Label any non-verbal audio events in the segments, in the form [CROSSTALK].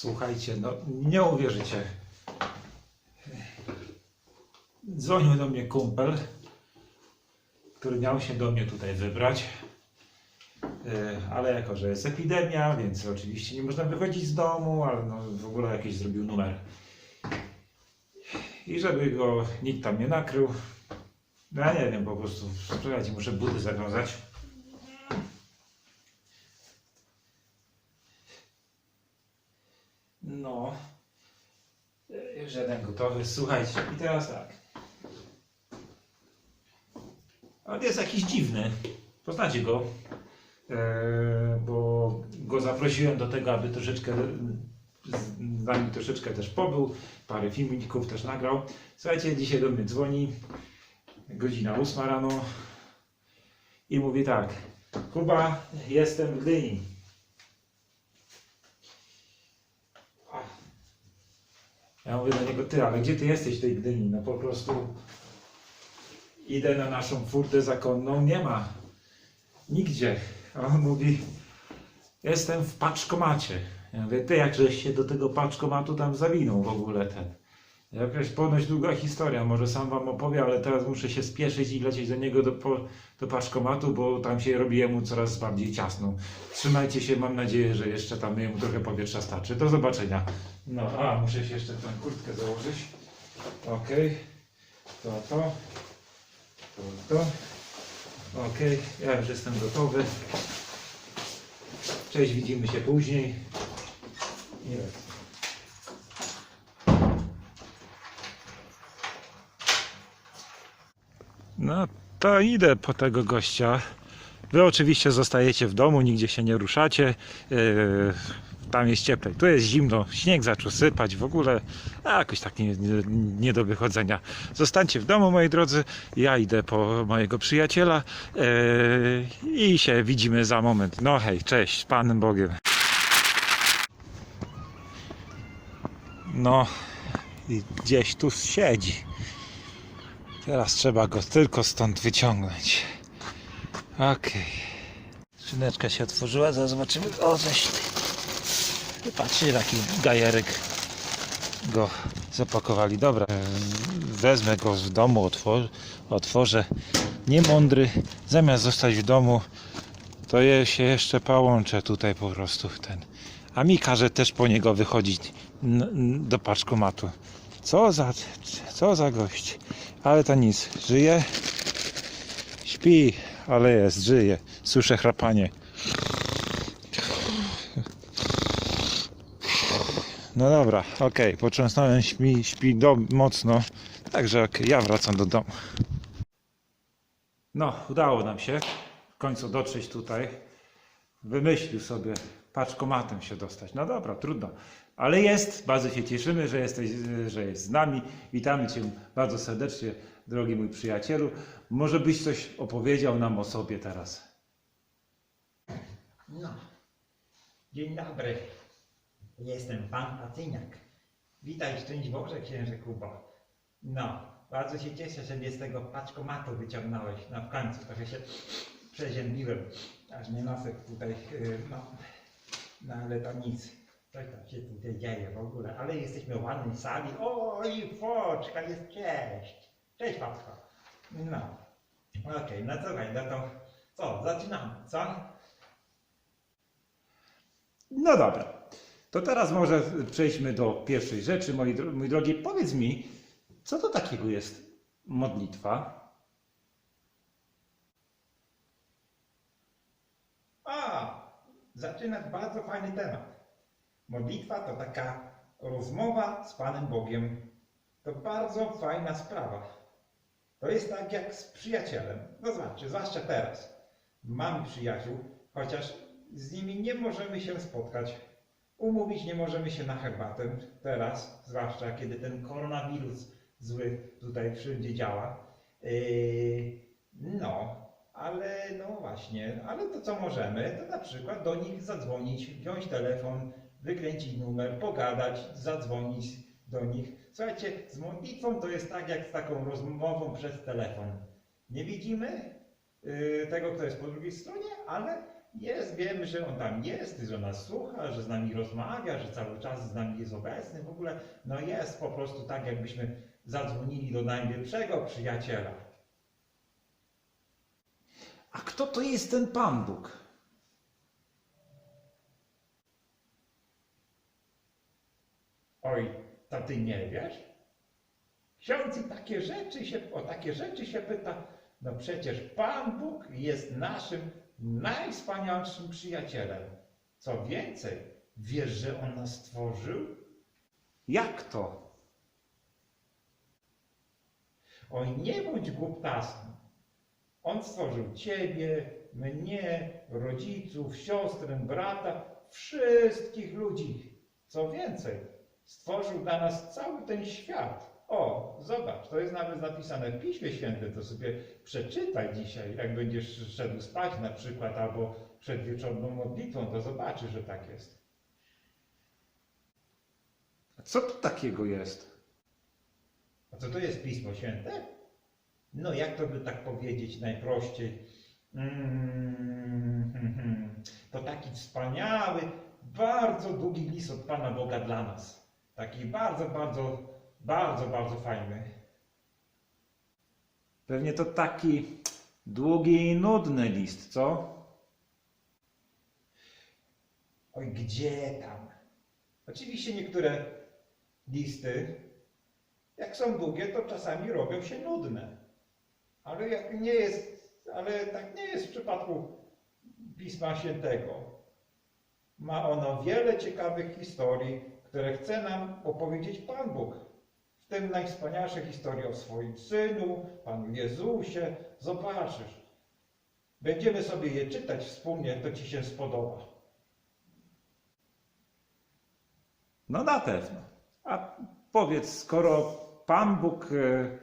Słuchajcie, no nie uwierzycie. Dzwonił do mnie kumpel, który miał się do mnie tutaj wybrać. E, Ale jako, że jest epidemia, więc oczywiście nie można wychodzić z domu, ale no w ogóle jakiś zrobił numer. I żeby go nikt tam nie nakrył, no ja nie wiem, po prostu, słuchajcie, muszę buty zawiązać. No, jeden gotowy. Słuchajcie, i teraz tak. On jest jakiś dziwny. Poznacie go. E, bo go zaprosiłem do tego, aby troszeczkę z nami troszeczkę też pobył. Parę filmików też nagrał. Słuchajcie, dzisiaj do mnie dzwoni. Godzina 8 rano. I mówi tak. Kuba, jestem w Gdyni. Ja mówię do niego, ty, ale gdzie ty jesteś tej Gdyni? No po prostu idę na naszą furtę zakonną, nie ma. Nigdzie. A on mówi, jestem w paczkomacie. Ja mówię, ty, jak żeś się do tego paczkomatu tam zawinął w ogóle ten. Jakaś ponoć długa historia, może sam wam opowie, ale teraz muszę się spieszyć i lecieć do niego do, po, do paczkomatu, bo tam się robi jemu coraz bardziej ciasno. Trzymajcie się, mam nadzieję, że jeszcze tam jemu trochę powietrza starczy. Do zobaczenia. No, a, muszę się jeszcze tę kurtkę założyć. Okej. To, to. To, to. Okej, ja już jestem gotowy. Cześć, widzimy się później. Jest. No to idę po tego gościa. Wy oczywiście zostajecie w domu, nigdzie się nie ruszacie. Yy, tam jest cieplej, tu jest zimno, śnieg zaczął sypać, w ogóle a, jakoś tak nie, nie, nie do wychodzenia. Zostańcie w domu, moi drodzy. Ja idę po mojego przyjaciela yy, i się widzimy za moment. No hej, cześć, z Panem Bogiem. No gdzieś tu siedzi. Teraz trzeba go tylko stąd wyciągnąć. Okej. Skrzyneczka się otworzyła, zaraz zobaczymy. O, coś. Patrzcie, jaki gajerek go zapakowali. Dobra, wezmę go w domu, otworzę, otworzę. Niemądry, zamiast zostać w domu, to je się jeszcze połączę tutaj po prostu ten. A mi każe też po niego wychodzić do paczkomatu. Co za, co za gość. Ale to nic, żyje, śpi, ale jest, żyje. Słyszę chrapanie. No dobra, okej, począsnąłem, śpi, śpi do, mocno, także okej, ja wracam do domu. No, udało nam się w końcu dotrzeć tutaj. Wymyślił sobie paczkomatem się dostać. No dobra, trudno. Ale jest, bardzo się cieszymy, że jesteś, że jest z nami. Witamy Cię bardzo serdecznie, drogi mój przyjacielu. Może byś coś opowiedział nam o sobie teraz. No. Dzień dobry. Jestem pan Pacyniak. Witaj, szczęść Boże, księże Kuba. No, bardzo się cieszę, że mnie z tego paczkomatu wyciągnąłeś. No w końcu trochę się przeziębiłem. Aż mnie nosek tutaj, yy, no, no ale to nic. Coś tam się tutaj dzieje w ogóle. Ale jesteśmy w ładnej sali. O, i foczka jest, cześć. Cześć, Patko. No. Okej, no słuchaj, no to co, zaczynamy, co? No dobra. To teraz może przejdźmy do pierwszej rzeczy. Moi, mój drogi, powiedz mi, co to takiego jest modlitwa? A, zaczynasz bardzo fajny temat. Modlitwa to taka rozmowa z Panem Bogiem. To bardzo fajna sprawa. To jest tak jak z przyjacielem. No zobaczcie, zwłaszcza teraz. Mamy przyjaciół, chociaż z nimi nie możemy się spotkać. Umówić nie możemy się na herbatę teraz, zwłaszcza kiedy ten koronawirus zły tutaj wszędzie działa. Yy, no, ale no właśnie, ale to co możemy, to na przykład do nich zadzwonić, wziąć telefon, wykręcić numer, pogadać, zadzwonić do nich. Słuchajcie, z modlitwą to jest tak jak z taką rozmową przez telefon. Nie widzimy yy, tego, kto jest po drugiej stronie, ale Jest, wiemy, że on tam jest, że nas słucha, że z nami rozmawia, że cały czas z nami jest obecny. W ogóle, no jest po prostu tak, jakbyśmy zadzwonili do najlepszego przyjaciela. A kto to jest ten Pan Bóg? Oj, to ty nie wiesz? Ksiądz i takie rzeczy się, o takie rzeczy się pyta. No przecież Pan Bóg jest naszym najwspanialszym przyjacielem. Co więcej, wiesz, że On nas stworzył? Jak to? Oj, nie bądź głuptasem. On stworzył ciebie, mnie, rodziców, siostrę, brata, wszystkich ludzi. Co więcej, stworzył dla nas cały ten świat. O, zobacz, to jest nawet napisane w Piśmie Świętym, to sobie przeczytaj dzisiaj, jak będziesz szedł spać na przykład, albo przed wieczorną modlitwą, to zobaczysz, że tak jest. A Co tu takiego jest? A co to jest Pismo Święte? No jak to by tak powiedzieć najprościej? Mm. [LAUGHS] To taki wspaniały, bardzo długi list od Pana Boga dla nas. Taki bardzo, bardzo, bardzo, bardzo fajny. Pewnie to taki długi i nudny list, co? Oj, gdzie tam? Oczywiście niektóre listy, jak są długie, to czasami robią się nudne. Ale jak nie jest, ale tak nie jest w przypadku Pisma Świętego. Ma ono wiele ciekawych historii, które chce nam opowiedzieć Pan Bóg. W tym najwspanialsze historie o swoim Synu, Panu Jezusie. Zobaczysz. Będziemy sobie je czytać wspólnie, to Ci się spodoba. No na pewno. A powiedz, skoro Pan Bóg e,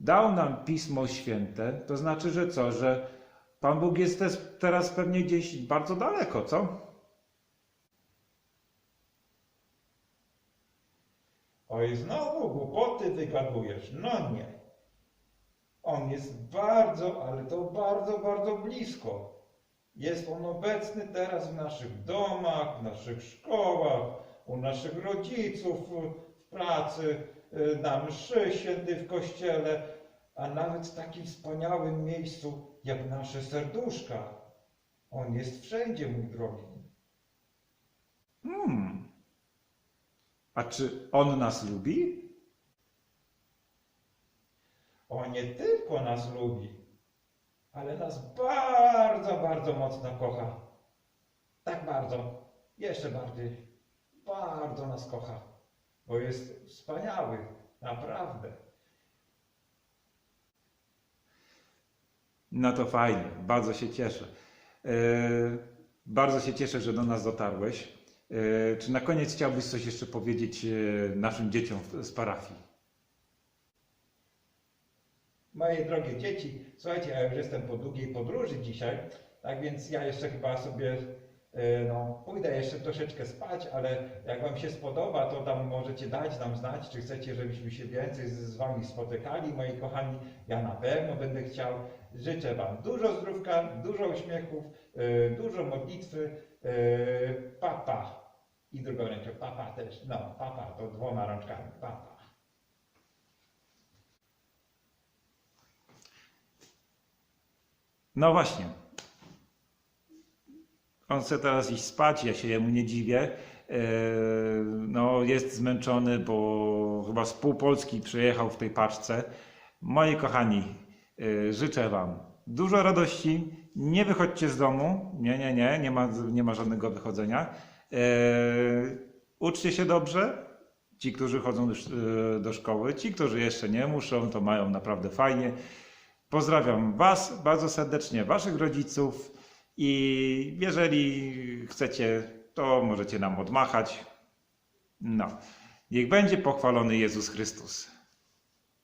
dał nam Pismo Święte, to znaczy, że co? Że Pan Bóg jest teraz pewnie gdzieś bardzo daleko, co? Oj, znowu głupoty wygadujesz. No nie. On jest bardzo, ale to bardzo, bardzo blisko. Jest on obecny teraz w naszych domach, w naszych szkołach, u naszych rodziców, w pracy, y, na mszy świętej w kościele, a nawet w takim wspaniałym miejscu jak nasze serduszka. On jest wszędzie, mój drogi. Hmm. A czy On nas lubi? On nie tylko nas lubi, ale nas bardzo, bardzo mocno kocha. Tak bardzo, jeszcze bardziej, bardzo nas kocha, bo jest wspaniały, naprawdę. No to fajnie, bardzo się cieszę. E, bardzo się cieszę, że do nas dotarłeś. E, czy na koniec chciałbyś coś jeszcze powiedzieć e, naszym dzieciom z parafii? Moje drogie dzieci, słuchajcie, ja już jestem po długiej podróży dzisiaj, tak więc ja jeszcze chyba sobie e, no, pójdę jeszcze troszeczkę spać, ale jak Wam się spodoba, to tam możecie dać nam znać, czy chcecie, żebyśmy się więcej z, Wami spotykali, moi kochani. Ja na pewno będę chciał. Życzę Wam dużo zdrówka, dużo uśmiechów, dużo modlitwy. e, Papa. I drugą ręką, papa też. No, papa to dwoma rączkami. Papa. No właśnie. On chce teraz iść spać, ja się jemu nie dziwię. E, No, jest zmęczony, bo chyba z pół Polski przyjechał w tej paczce. Moi kochani, e, życzę Wam dużo radości. Nie wychodźcie z domu. Nie, nie, nie, nie ma, nie ma żadnego wychodzenia. E, Uczcie się dobrze. Ci, którzy chodzą e, do szkoły, ci, którzy jeszcze nie muszą, to mają naprawdę fajnie. Pozdrawiam Was bardzo serdecznie, Waszych rodziców i jeżeli chcecie, to możecie nam odmachać. No, niech będzie pochwalony Jezus Chrystus.